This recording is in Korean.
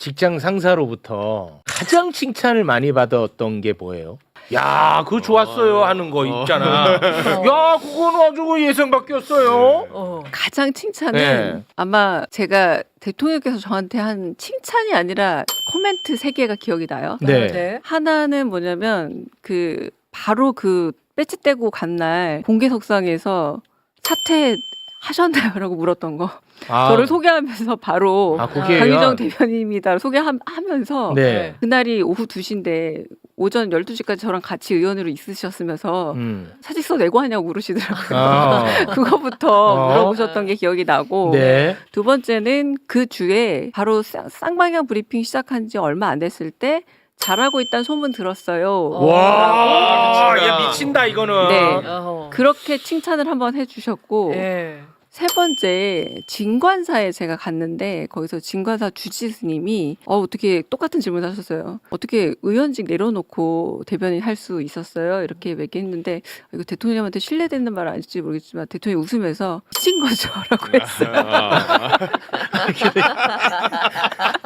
직장 상사로부터 가장 칭찬을 많이 받았던 게 뭐예요? 야, 그거 좋았어요 하는 거 있잖아. 야, 그거는 아주 예상 밖이었어요. 어. 가장 칭찬은 네. 아마 제가 대통령께서 저한테 한 칭찬이 아니라 코멘트 세 개가 기억이 나요. 네. 네. 하나는 뭐냐면 그 바로 그 배치 떼고 간 날 공개석상에서 사퇴 하셨나요 라고 물었던 거. 아, 저를 소개하면서 바로 아, 그게요? 강희정 대변인입니다. 소개하면서 네. 그날이 오후 2시인데 오전 12시까지 저랑 같이 의원으로 있으셨으면서 음. 사직서 내고 하냐고 물으시더라고요. 아. 그거부터 어. 물어보셨던 게 기억이 나고 네. 두 번째는 그 주에 바로 쌍- 쌍방향 브리핑 시작한 지 얼마 안 됐을 때 잘하고 있다는 소문 들었어요. 와, 미친다 이거는. 네. 어허. 그렇게 칭찬을 한번 해주셨고 예. 세 번째 진관사에 제가 갔는데 거기서 진관사 주지스님이 어 어떻게 똑같은 질문을 하셨어요. 어떻게 의원직 내려놓고 대변인 할 수 있었어요? 이렇게 얘기했는데 이거 대통령한테 신뢰되는 말 아닐지 모르겠지만 대통령이 웃으면서 미친 거죠라고 했어요.